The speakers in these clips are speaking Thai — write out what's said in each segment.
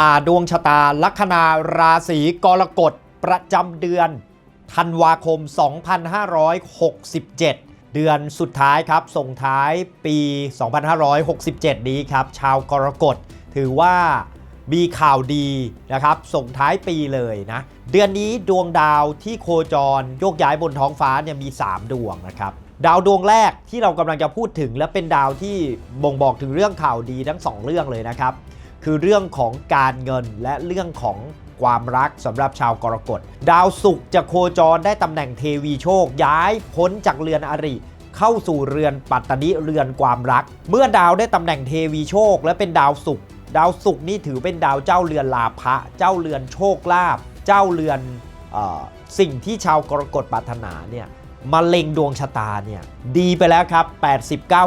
ผ่าดวงชะตาลัคนาราศีกรกฎประจำเดือนธันวาคม 2567 เดือนสุดท้ายครับ ส่งท้ายปี 2567 นี้ครับ ชาวกรกฎถือว่ามีข่าวดีนะครับ ส่งท้ายปีเลยนะ เดือนนี้ดวงดาวที่โคจรโยกย้ายบนท้องฟ้าเนี่ยมี 3 ดวงนะครับ ดาวดวงแรกที่เรากำลังจะพูดถึงและเป็นดาวที่บ่งบอกถึงเรื่องข่าวดีทั้งสองเรื่องเลยนะครับ คือเรื่องของการเงินและเรื่องของความรักสำหรับชาวกรกฎ ดาวศุกร์จะโคจรได้ตำแหน่งเทวีโชคย้ายพ้นจากเรือนอริเข้าสู่เรือนปัตตนิเรือนความรัก เมื่อดาวได้ตำแหน่งเทวีโชค และเป็นดาวศุกร์ดาวศุกร์นี่ถือเป็นดาวเจ้าเรือนลาภะเจ้าเรือนโชคลาภเจ้าเรือนออสิ่งที่ชาวกรกฎปรารถนาเนี่ย มาเล็งดวงชะตาเนี่ยดีไปแล้วครับ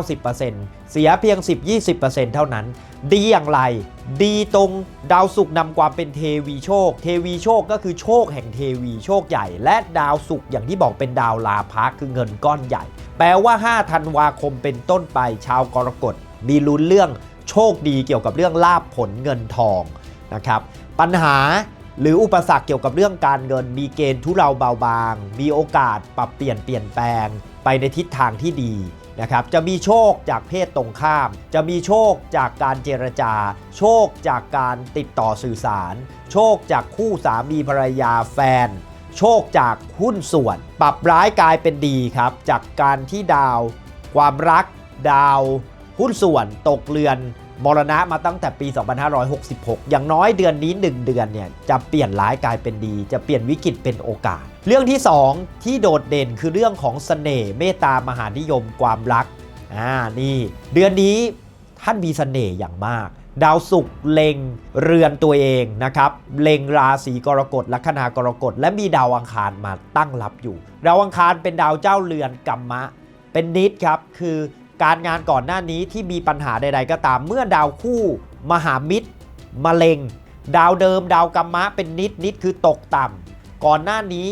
80-90%เสียเพียง 10-20%เท่านั้น ดีอย่างไร ดีตรงดาวศุกร์นำความเป็นเทวีโชค เทวีโชคก็คือโชคแห่งเทวีโชคใหญ่ และดาวศุกร์อย่างที่บอกเป็นดาวลาภะคือเงินก้อนใหญ่ แปลว่า 5 ธันวาคมเป็นต้นไปชาวกรกฎมีลุ้นเรื่องโชคดีเกี่ยวกับเรื่องลาบผลเงินทองนะครับปัญหา หรืออุปสรรคเกี่ยวกับเรื่องการเงิน มีเกณฑ์ทุเราเบาบาง มีโอกาสปรับเปลี่ยนเปลี่ยนแปลง ไปในทิศทางที่ดีนะครับ จะมีโชคจากเพศตรงข้าม จะมีโชคจากการเจรจา โชคจากการติดต่อสื่อสาร โชคจากคู่สามีภรรยาแฟน โชคจากหุ้นส่วน ปรับร้ายกลายเป็นดีครับ จากการที่ดาว ความรัก ดาว หุ้นส่วนตกเรือน มรณะมาตั้งแต่ปี 2566 อย่างน้อยเดือนนี้ 1 เดือนเนี่ยจะเปลี่ยนร้ายกลายเป็นดี จะเปลี่ยนวิกฤตเป็นโอกาส เรื่องที่ 2 ที่โดดเด่นคือเรื่องของเสน่ห์เมตตามหานิยมความรักอ่านี่ เดือนนี้ท่านมีเสน่ห์อย่างมาก ดาวศุกร์เล็งเรือนตัวเองนะครับเล็งราศีกรกฎลัคนากรกฎและมีดาวอังคารมาตั้งรับอยู่ ดาวอังคารเป็นดาวเจ้าเรือนกัมมะ เป็นนิดครับคือ การงานก่อนหน้านี้ที่มีปัญหาใด ๆ ก็ตาม เมื่อดาวคู่มหามิตรมะเร็ง ดาวเดิม ดาวกัมมะเป็นนิดนิดคือตกต่ำก่อนหน้านี้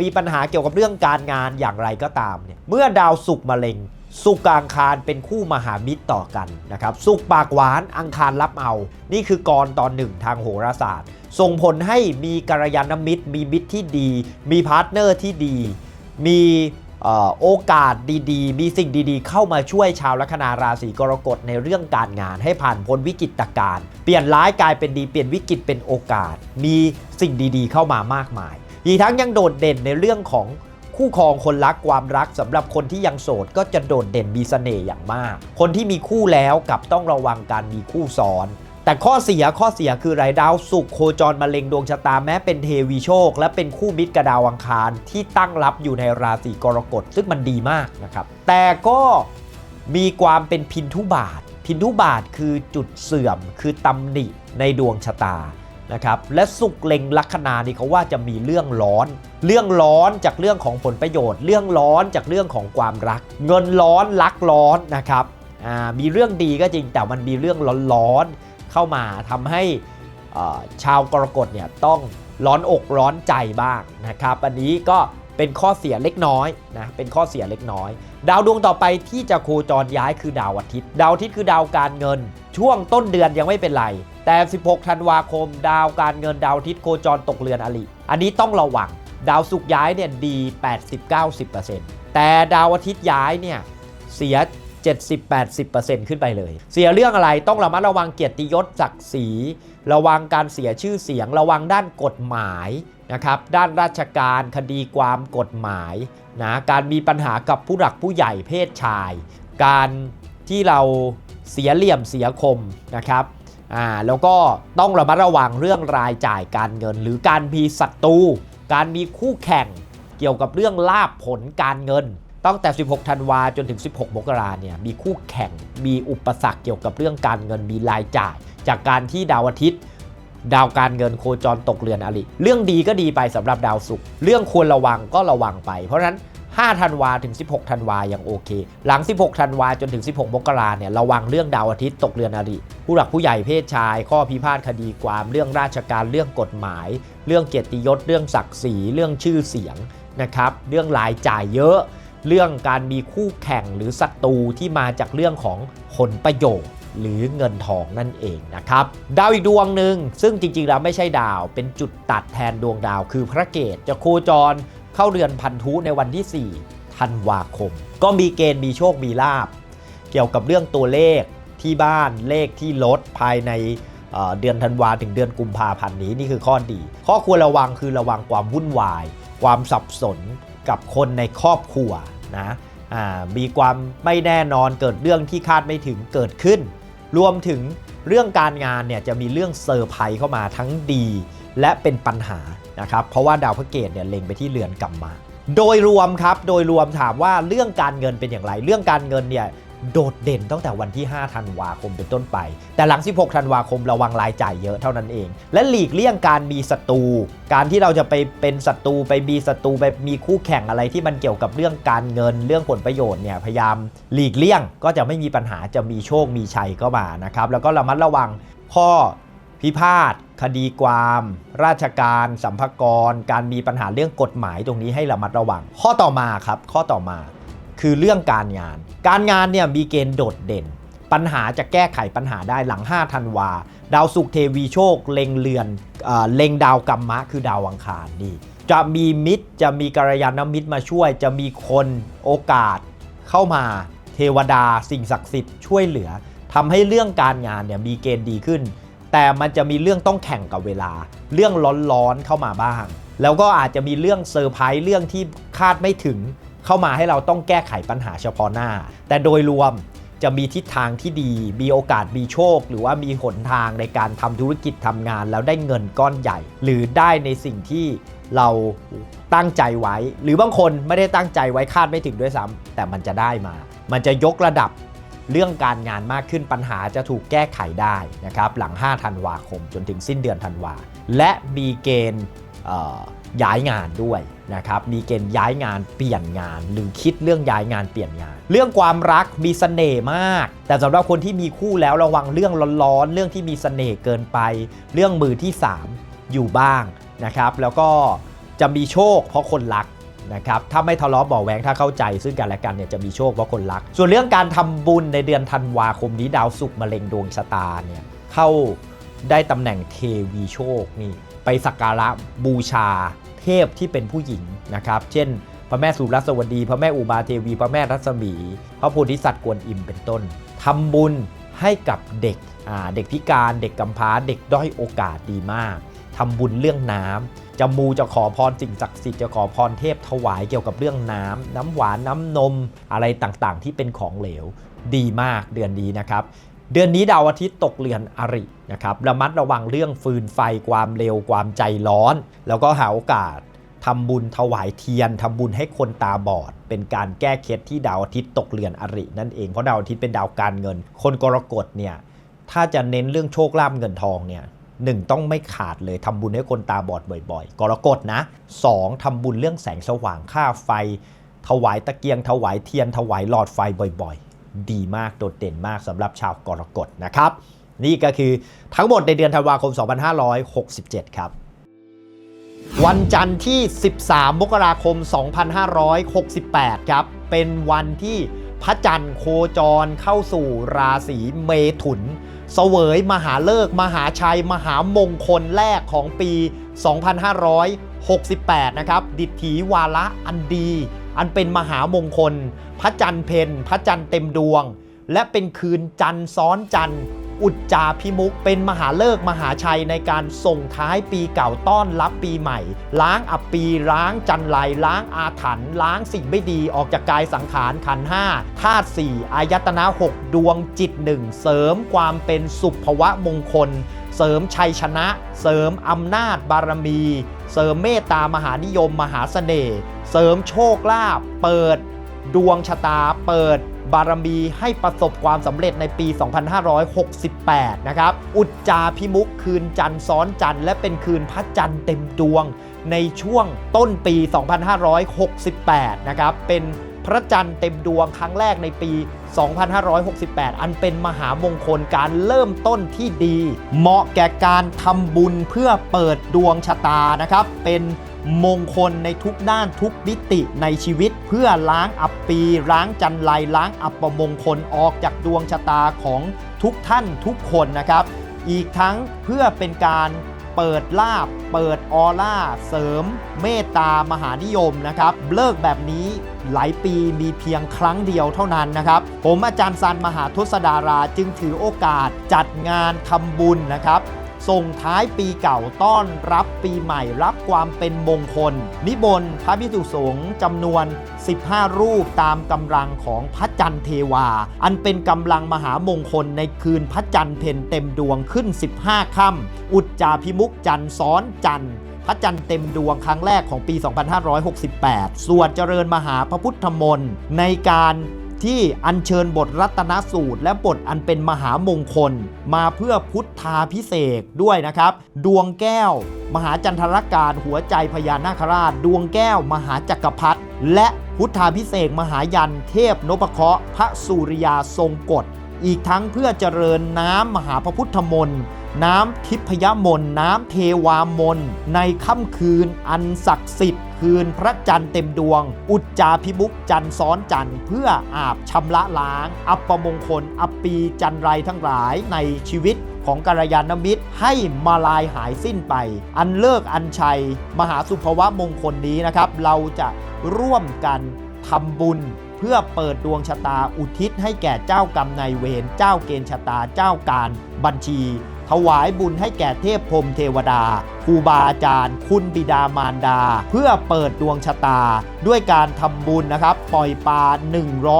มีปัญหาเกี่ยวกับเรื่องการงานอย่างไรก็ตามเนี่ยเมื่อดาวศุกมะเร็งสุกกบอังคารเป็นคู่มหามิตรต่อกันนะครับสุกปากหวานอังคารรับเอา นี่คือกรตอนหนึ่งทางโหราศาสตร์ ส่งผลให้มีกัลยาณมิตร มีมิตรที่ดี มีพาร์ทเนอร์ที่ดี มี โอกาสดีๆ มีสิ่งดีๆ เข้ามาช่วยชาวลัคนาราศีกรกฎในเรื่องการงานให้ผ่านพ้นวิกฤตการเปลี่ยนร้ายกลายเป็นดีเปลี่ยนวิกฤตเป็นโอกาส มีสิ่งดีๆ เข้ามามากมาย อีกทั้งยังโดดเด่นในเรื่องของคู่ครองคนรักความรักสำหรับคนที่ยังโสดก็จะโดดเด่นมีเสน่ห์อย่างมาก คนที่มีคู่แล้วกับต้องระวังการมีคู่ซ้อน แต่ข้อเสียข้อเสียคือไรายดาวสุขโคจรมาเล็งดวงชะตาแม้เป็นเทวีโชค และเป็นคู่มิตรกับดาวอังคารที่ตั้งรับอยู่ในราศีกรกฎซึ่งมันดีมากนะครับ แต่ก็มีความเป็นพินทุบาท พินทุบาทคือจุดเสื่อมคือตำหนิในดวงชะตานะครับและสุกเล็งลัคนานี่เขาว่าจะมีเรื่องร้อน เรื่องร้อนจากเรื่องของผลประโยชน์ เรื่องร้อนจากเรื่องของความรัก เงินร้อนรักร้อนนะครับมีเรื่องดีก็จริงแต่มันมีเรื่องร้อนๆ เข้ามาทำให้ชาวกรกฎเนี่ยต้องร้อนอกร้อนใจบ้างนะครับ อันนี้ก็เป็นข้อเสียเล็กน้อยนะเป็นข้อเสียเล็กน้อย ดาวดวงต่อไปที่จะโคจรย้ายคือดาวอาทิตย์ ดาวอาทิตย์คือดาวการเงิน ช่วงต้นเดือนยังไม่เป็นไร แต่ 16 ธันวาคม ดาวการเงินดาวอาทิตย์โคจรตกเรือนอริอันนี้ต้องระวัง ดาวศุกร์ย้ายเนี่ยดี 80-90%แต่ดาวอาทิตย์ย้ายเนี่ยเสีย 70-80%ขึ้นไปเลย เสียเรื่องอะไรต้องระมัดระวังเกียรติยศศักดิ์ศรีระวังการเสียชื่อเสียง ระวังด้านกฎหมายนะครับด้านราชการคดีความกฎหมายนะการมีปัญหากับผู้หลักผู้ใหญ่เพศชาย การที่เราเสียเหลี่ยมเสียคมนะครับอ่าแล้วก็ต้องระมัดระวังเรื่องรายจ่ายการเงิน หรือการมีศัตรูการมีคู่แข่งเกี่ยวกับเรื่องลาบผลการเงิน ตั้งแต่ 16 ธันวาจนถึง 16 มกราเนี่ยมีคู่แข่งมีอุปสรรคเกี่ยวกับเรื่องการเงินมีรายจ่าย จากการที่ดาวอาทิตย์ ดาวการเงินโคจรตกเรือนอริเรื่องดีก็ดีไปสำหรับดาวศุกร์เรื่องควรระวังก็ระวังไป เพราะฉะนั้น 5 ธันวาถึง 16 ธันวายังโอเค หลัง 16 ธันวาจนถึง 16 มกราเนี่ยระวังเรื่องดาวอาทิตย์ตกเรือนอริผู้หลักผู้ใหญ่เพศชาย ข้อพิพาทคดีความเรื่องราชการเรื่องกฎหมาย เรื่องเกียรติยศเรื่องศักดิ์ศรีเรื่องชื่อเสียงนะครับเรื่องรายจ่ายเยอะ เรื่องการมีคู่แข่งหรือศัตรูที่มาจากเรื่องของผลประโยชน์หรือเงินทองนั่นเองนะครับ ดาวอีกดวงหนึ่งซึ่งจริงๆแล้วไม่ใช่ดาวเป็นจุดตัดแทนดวงดาว คือพระเกตจะโคจรเข้าเรือนพันธุในวันที่ 4 ธันวาคม ก็มีเกณฑ์มีโชคมีลาบ เกี่ยวกับเรื่องตัวเลขที่บ้านเลขที่ลดภายในเเดือนธันวาถึงเดือนกุมภาพันธ์นี้นี่คือข้อดี ข้อควรระวังคือระวังความวุ่นวาย ความสับสน กับคนในครอบครัวนะมีความไม่แน่นอนเกิดเรื่องที่คาดไม่ถึงเกิดขึ้น รวมถึงเรื่องการงานเนี่ยจะมีเรื่องเซอร์ไพรส์เข้ามาทั้งดี และเป็นปัญหานะครับเพราะว่าดาวพระเกตเนี่ยเล็งไปที่เรือนกรรมมา โดยรวมครับโดยรวมถามว่าเรื่องการเงินเป็นอย่างไร เรื่องการเงินเนี่ย โดดเด่นตั้งแต่วันที่ 5 ธันวาคมเป็นต้นไป แต่หลัง 16 ธันวาคมระวังรายจ่ายเยอะเท่านั้นเอง และหลีกเลี่ยงการมีศัตรู การที่เราจะไปเป็นศัตรูไปมีศัตรูไปมีคู่แข่งอะไรที่มันเกี่ยวกับเรื่องการเงินเรื่องผลประโยชน์เนี่ยพยายามหลีกเลี่ยงก็จะไม่มีปัญหาจะมีโชคมีชัยเข้ามานะครับแล้วก็ระมัดระวังข้อพิพาทคดีความ ราชการ สัมภากร การมีปัญหาเรื่องกฎหมายตรงนี้ให้ระมัดระวัง ข้อต่อมาครับ ข้อต่อมา คือเรื่องการงาน การงานเนี่ยมีเกณฑ์โดดเด่น ปัญหาจะแก้ไขปัญหาได้หลัง5ธันวา ดาวสุขเทวีโชค เล็งเรือนเอเล็งดาวกรรมะ คือดาวอังคารนี่จะมีมิตรจะมีกัลยาณมิตรมาช่วย จะมีคนโอกาสเข้ามาเทวดาสิ่งศักดิ์สิทธิ์ช่วยเหลือทำให้เรื่องการงานเนี่ยมีเกณฑ์ดีขึ้น แต่มันจะมีเรื่องต้องแข่งกับเวลา เรื่องร้อนๆเข้ามาบ้าง แล้วก็อาจจะมีเรื่องเซอร์ไพรส์เรื่องที่คาดไม่ถึง เข้ามาให้เราต้องแก้ไขปัญหาเฉพาะหน้า แต่โดยรวมจะมีทิศทางที่ดี มีโอกาส มีโชค หรือว่ามีหนทางในการทำธุรกิจทำงาน แล้วได้เงินก้อนใหญ่ หรือได้ในสิ่งที่เราตั้งใจไว้ หรือบางคนไม่ได้ตั้งใจไว้คาดไม่ถึงด้วยซ้ำแต่มันจะได้มา มันจะยกระดับเรื่องการงานมากขึ้นปัญหาจะถูกแก้ไขได้นะครับหลัง 5 ธันวาคม จนถึงสิ้นเดือนธันวา และมีเกณฑ์ ย้ายงานด้วยนะครับมีเกณฑ์ย้ายงานเปลี่ยนงาน หรือคิดเรื่องย้ายงานเปลี่ยนงาน เรื่องความรักมีเสน่ห์มาก แต่สำหรับคนที่มีคู่แล้วระวังเรื่องร้อนๆเรื่องที่มีเสน่ห์เกินไป เรื่องมือที่ 3 อยู่บ้างนะครับ แล้วก็จะมีโชคเพราะคนรักนะครับถ้าไม่ทะเลาะเบาแหวงถ้าเข้าใจ ซึ่งกันและกันเนี่ยจะมีโชคเพราะคนรัก ส่วนเรื่องการทำบุญในเดือนธันวาคมนี้ดาวศุกร์มะเร็งดวงชะตาเนี่ยเข้าได้ตำแหน่งเทวีโชคนี่ ไปสักการะบูชาเทพที่เป็นผู้หญิงนะครับ เช่น พระแม่สุรสวดี พระแม่อุมาเทวี พระแม่รัศมี พระโพธิสัตว์กวนอิมเป็นต้นทำบุญให้กับเด็กอ่าเด็กพิการเด็กกำพร้าเด็กด้อยโอกาสดีมากทำบุญเรื่องน้ำจะมูจะขอพรสิ่งศักดิ์สิทธิ์จะขอพรเทพถวายเกี่ยวกับเรื่องน้ำน้ำหวานน้ำนมอะไรต่างๆ ที่เป็นของเหลวดีมากเดือนนี้นะครับ เดือนนี้ดาวอาทิตย์ตกเรือนอรินะครับระมัดระวังเรื่องฟืนไฟความเร็วความใจร้อน แล้วก็หาโอกาสทำบุญถวายเทียนทำบุญให้คนตาบอด เป็นการแก้เคล็ดที่ดาวอาทิตย์ตกเรือนอริ นั่นเองเพราะดาวอาทิตย์เป็นดาวการเงิน คนกรกฎเนี่ยถ้าจะเน้นเรื่องโชคลาภเงินทองเนี่ยหนึ่งต้องไม่ขาดเลยทำบุญให้คนตาบอดบ่อยๆ กรกฎนะสองทำบุญเรื่องแสงสว่างค่าไฟ ถวายตะเกียงถวายเทียนถวายหลอดไฟบ่อยๆ ดีมากโดดเด่นมากสำหรับชาวกรกฎนะครับ นี่ก็คือทั้งหมดในเดือนธันวาคม 2567 ครับวันจันทร์ที่ 13 มกราคม 2568 ครับ เป็นวันที่พระจันทร์โคจรเข้าสู่ราศีเมถุน เสวยมหาเลิก มหาชัย มหามงคลแรกของปี 2568 นะครับ ดิถีวาระอันดี อันเป็นมหามงคล พระจันทร์เพนพระจันทร์เต็มดวง และเป็นคืนจันทร์ซ้อนจันทร์ อุจจาพิมุกเป็นมหาเลิกมหาชัยในการส่งท้ายปีเก่าต้อนรับปีใหม่ ล้างอับปีล้างจันไรล้างอาถรรพ์ล้างสิ่งไม่ดีออกจากกายสังขารขันห้าธาตุสี่อายตนะหกดวงจิตหนึ่งเสริมความเป็นสุภวะมงคล เสริมชัยชนะ เสริมอำนาจบารมี เสริมเมตตามหานิยมมหาเสน่ห์เสริมโชคลาภเปิด ดวงชะตาเปิด บารมีให้ประสบความสำเร็จในปี 2568 นะครับ อุจจาพิมุกคืนจันทร์ซ้อนจันทร์และเป็นคืนพระจันทร์เต็มดวง ในช่วงต้นปี 2568 นะครับ เป็นพระจันทร์เต็มดวงครั้งแรกในปี 2568 อันเป็นมหามงคลการเริ่มต้นที่ดี เหมาะแก่การทำบุญเพื่อเปิดดวงชะตานะครับ เป็น มงคลในทุกด้านทุกมิติในชีวิต เพื่อล้างอับปี ล้างจันไรล้างอัปมงคลออกจากดวงชะตาของทุกท่านทุกคนนะครับ อีกทั้งเพื่อเป็นการเปิดลาบ เปิดออร่า เสริม เมตตามหานิยมนะครับ เลิกแบบนี้หลายปีมีเพียงครั้งเดียวเท่านั้นนะครับ ผมอาจารย์ซันมหาทศดาราจึงถือโอกาสจัดงานทำบุญนะครับ ส่งท้ายปีเก่าต้อนรับปีใหม่รับความเป็นมงคล นิบนพระพิสุสงฆ์จำนวน 15 รูปตามกำลังของพระจันทร์เทวา อันเป็นกำลังมหามงคลในคืนพระจันทร์เพ็ญเต็มดวงขึ้น 15ค่ำอุจจาพิมุกจันทร์ซ้อนจันทร์พระจันทร์เต็มดวงครั้งแรกของปี 2568ส่วนเจริญมหาพระพุทธมนต์ในการ ที่อัญเชิญบทรัตนสูตร และบทอันเป็นมหามงคล มาเพื่อพุทธาพิเศษด้วยนะครับ ดวงแก้ว มหาจันทรการหัวใจพญานาคราช ดวงแก้ว มหาจักรพรรดิและพุทธาพิเศษมหายัน เทพนพเคราะห์พระสุริยาทรงกฎอีกทั้งเพื่อเจริญน้ำมหาพระพุทธมนต์น้ำทิพยมนต์น้ำเทวามนต์ในค่ำคืนอันศักดิ์สิทธิ์ คืนพระจันทร์เต็มดวง อุจจาพิมุกจันทร์ซ้อนจันทร์เพื่ออาบชำระล้าง อัปมงคล อัปปีจันไรทั้งหลายในชีวิตของกัลยาณมิตรให้มาลายหายสิ้นไป อันเลิกอันชัย มหาสุภวะมงคลนี้นะครับ เราจะร่วมกันทำบุญเพื่อเปิดดวงชะตาอุทิศให้แก่เจ้ากรรมนายเวรเจ้าเกณฑ์ชะตาเจ้าการบัญชี ถวายบุญให้แก่เทพพรมเทวดาครูบาอาจารย์ คุณบิดามารดา เพื่อเปิดดวงชะตา ด้วยการทำบุญนะครับ ปล่อยปลา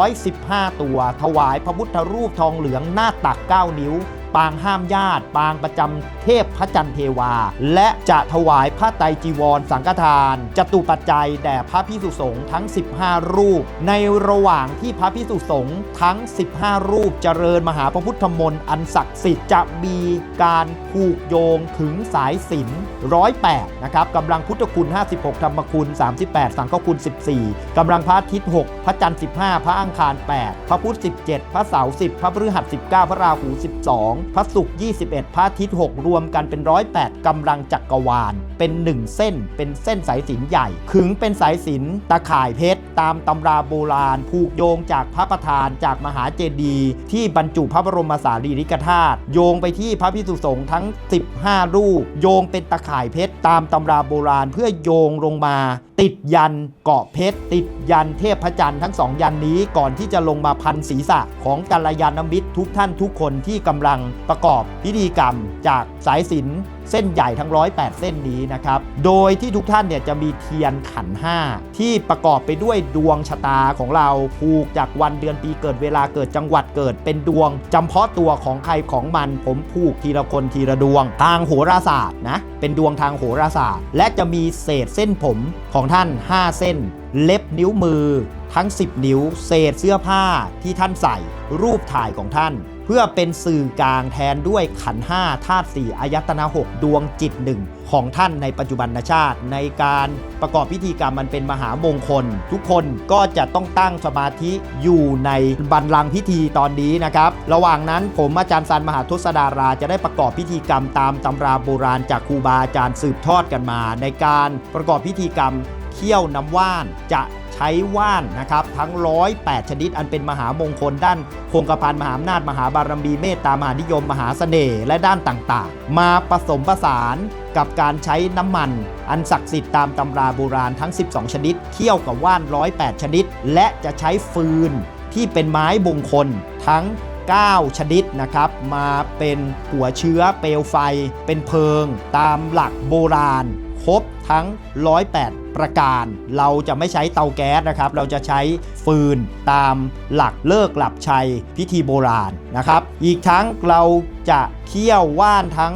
115 ตัว ถวายพระพุทธรูปทองเหลืองหน้าตัก 9 นิ้ว ปางห้ามญาติ ปางประจำเทพพระจันทร์เทวา และจะถวายพระไตรจีวร สังฆทาน จตุปัจจัยแด่พระพิสุสงฆ์ทั้ง 15 รูป ในระหว่างที่พระพิสุสงฆ์ทั้ง 15 รูปเจริญมหาพระพุทธมนต์อันศักดิ์สิทธิ์จะมีการผูกโยงถึงสายสิญร้อยแปดนะครับกำลังพุทธคุณ 56 ธรรมคุณ 38 สังฆคุณ 14 กำลังพระอาทิตย์ 6 พระจันทร์ 15 พระอังคาร 8 พระพุธ 17 พระเสาร์ 10 พระพฤหัส 19 พระราหู 12พระศุกร์21 พระอาทิตย์ 6 รวมกันเป็น 108กำลังจักรวาล เป็น 1 เส้น เป็นเส้นสายสินใหญ่ ขึงเป็นสายสินตะข่ายเพชร ตามตำราโบราณ ผูกโยงจากพระประธานจากมหาเจดีย์ที่บรรจุพระบรมสารีริกธาตุโยงไปที่พระพิสุสงฆ์ทั้ง 15 รูป โยงเป็นตะข่ายเพชรตามตำราโบราณเพื่อโยงลงมา ติดยันเกาะเพชร ติดยันเทพพระจันทร์ทั้งสองยันนี้ก่อนที่จะลงมาพันศีรษะของกัลยาณมิตรทุกท่านทุกคนที่กำลังประกอบพิธีกรรมจากสายสินเส้นใหญ่ทั้ง 108 เส้นนี้นะครับ โดยที่ทุกท่านเนี่ยจะมีเทียนขันห้าที่ประกอบไปด้วยดวงชะตาของเราผูกจากวันเดือนปีเกิดเวลาเกิดจังหวัดเกิดเป็นดวงจำเพาะตัวของใครของมันผมผูกทีละคนทีละดวง ทางโหราศาสตร์นะเป็นดวงทางโหราศาสตร์ และจะมีเศษเส้นผมของท่าน 5 เส้น เล็บนิ้วมือ ทั้ง 10 นิ้ว เศษเสื้อผ้าที่ท่านใส่ รูปถ่ายของท่าน เพื่อเป็นสื่อกลางแทนด้วยขันห้าธาตุสี่อายตนะหกดวงจิตหนึ่งของท่านในปัจจุบันชาติ ในการประกอบพิธีกรรมมันเป็นมหามงคล ทุกคนก็จะต้องตั้งสมาธิอยู่ในบันลังพิธีตอนนี้นะครับ ระหว่างนั้นผมอาจารย์ซันมหาทศดาราจะได้ประกอบพิธีกรรมตามตำราโบราณจากครูบาอาจารย์สืบทอดกันมา ในการประกอบพิธีกรรมเคี่ยวน้ำว่านจะ ช้ว่านนะครับทั้ง 108 ชนิดอันเป็นมหามงคลด้านคงกระพันมหาอำนาจมหาบารมีเมตตามหานิยม มหาเสน่ห์และด้านต่างๆ มาผสมผสานกับการใช้น้ำมัน อันศักดิ์สิทธิ์ตามตำราโบราณทั้ง 12 ชนิดเคี่ยวกับว่าน 108 ชนิด และจะใช้ฟืนที่เป็นไม้มงคลทั้ง 9 ชนิดนะครับมาเป็นหัวเชื้อเปลวไฟ เป็นเพลิง ตามหลักโบราณครบ ทั้ง 108 ประการ เราจะไม่ใช้เตาแก๊สนะครับ เราจะใช้ฟืนตามหลักเลิกหลับชัยพิธีโบราณนะครับ อีกทั้งเราจะเคี่ยวว่านทั้ง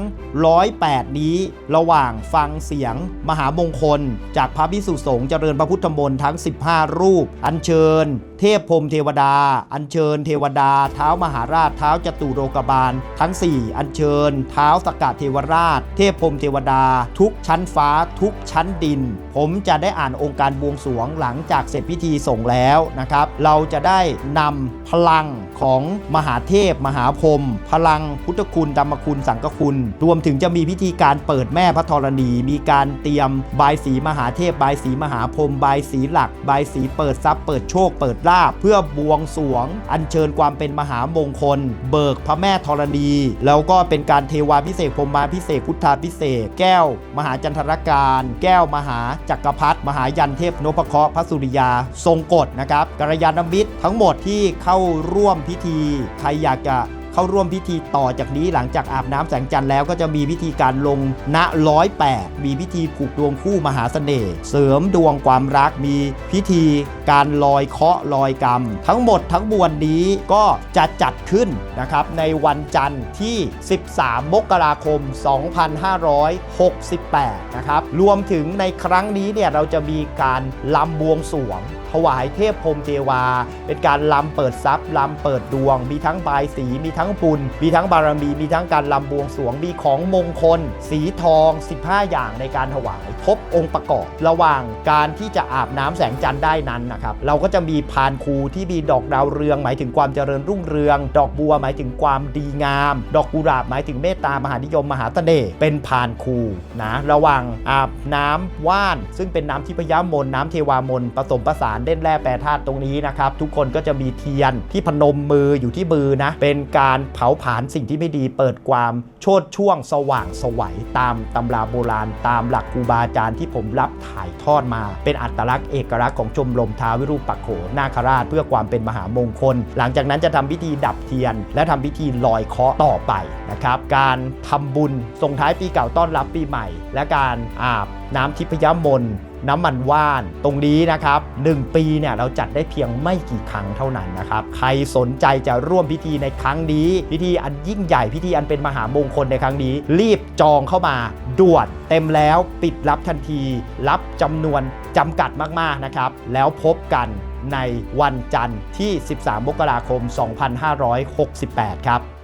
108 นี้ ระหว่างฟังเสียงมหามงคล จากพระพิสุสงฆ์เจริญพระพุทธมนต์ทั้ง 15 รูป อัญเชิญ เทพพรมเทวดา อัญเชิญเทวดา เท้ามหาราช เท้าจตุโรกบาล ทั้ง 4 อัญเชิญ เท้าสกกัดเทวราช เทพพรมเทวดา ทุกชั้นฟ้าทุกชั้นดิน ผมจะได้อ่านองค์การบวงสรวงหลังจากเสร็จพิธีส่งแล้วนะครับ เราจะได้นำพลังของมหาเทพ มหาพรมพลังพุทธคุณธรรมคุณสังฆคุณ รวมถึงจะมีพิธีการเปิดแม่พระธรณี มีการเตรียมบายสีมหาเทพบายสีมหาพรมบายสีหลัก บายสีเปิดทรัพย์เปิดโชคเปิดลาภเพื่อบวงสรวง อัญเชิญความเป็นมหามงคล เบิกพระแม่ธรณี แล้วก็เป็นการเทวาพิเศษพรหมาพิเศษพุทธาพิเศษแก้ว มหาจันทรการแก้วมหาจักรพรรดิมหายันเทพนพเคราะห์พระสุริยา ทรงกฎนะครับกัลยาณมิตรทั้งหมดที่เข้าร่วมพิธี ใครอยากจะ เข้าร่วมพิธีต่อจากนี้หลังจากอาบน้ำแสงจันทร์แล้วก็จะมีพิธีการลงณร้อยแปดมีพิธีผูกดวงคู่มหาเสน่ห์ เสริมดวงความรักมีพิธีการลอยเคาะลอยกรรม ทั้งหมดทั้งมวลนี้ก็จะจัดขึ้นนะครับในวันจันทร์ที่ 13 มกราคม 2568 นะครับ รวมถึงในครั้งนี้เนี่ยเราจะมีการลำบวงสวง ถวายเทพพรมเทวา เป็นการลำเปิดทรัพย์ลำเปิดดวง มีทั้งบายสี มีทั้งบุญ มีทั้งบารมี มีทั้งการลำบวงสรวง มีของมงคล สีทอง 15 อย่างในการถวาย ครบองค์ประกอบ ระหว่างการที่จะอาบน้ำแสงจันทร์ได้นั้นนะครับ เราก็จะมีพานครูที่มีดอกดาวเรือง หมายถึงความเจริญรุ่งเรือง ดอกบัวหมายถึงความดีงาม ดอกกุหลาบหมายถึงเมตตามหานิยมมหาเสน่ห์เป็นพานครูนะระหว่างอาบน้ำว่าน ซึ่งเป็นน้ำทิพยมนน้ำเทวามนผสมผสานเล่นแร่แปรธาตุตรงนี้นะครับ ทุกคนก็จะมีเทียนที่พนมมืออยู่ที่มือนะ เป็นการเผาผลาญสิ่งที่ไม่ดีเปิดความโชดช่วงสว่างสวัยตามตำราโบราณ ตามหลักครูบาอาจารย์ที่ผมรับถ่ายทอดมา เป็นอัตลักษณ์เอกลักษณ์ของชมรมท้าวิรูปักโขนาคราชเพื่อความเป็นมหามงคล หลังจากนั้นจะทำพิธีดับเทียน และทำพิธีลอยเคาะต่อไปนะครับ การทำบุญส่งท้ายปีเก่าต้อนรับปีใหม่ และการอาบน้ำทิพยมนต์ น้ำมันว่าน ตรงนี้นะครับ 1 ปีเนี่ยเราจัดได้เพียงไม่กี่ครั้งเท่านั้นนะครับ ใครสนใจจะร่วมพิธีในครั้งนี้ พิธีอันยิ่งใหญ่พิธีอันเป็นมหามงคลในครั้งนี้ รีบจองเข้ามาด่วนเต็มแล้วปิดรับทันที รับจำนวนจำกัดมากๆนะครับ แล้วพบกันในวันจันทร์ที่ 13 มกราคม 2568 ครับ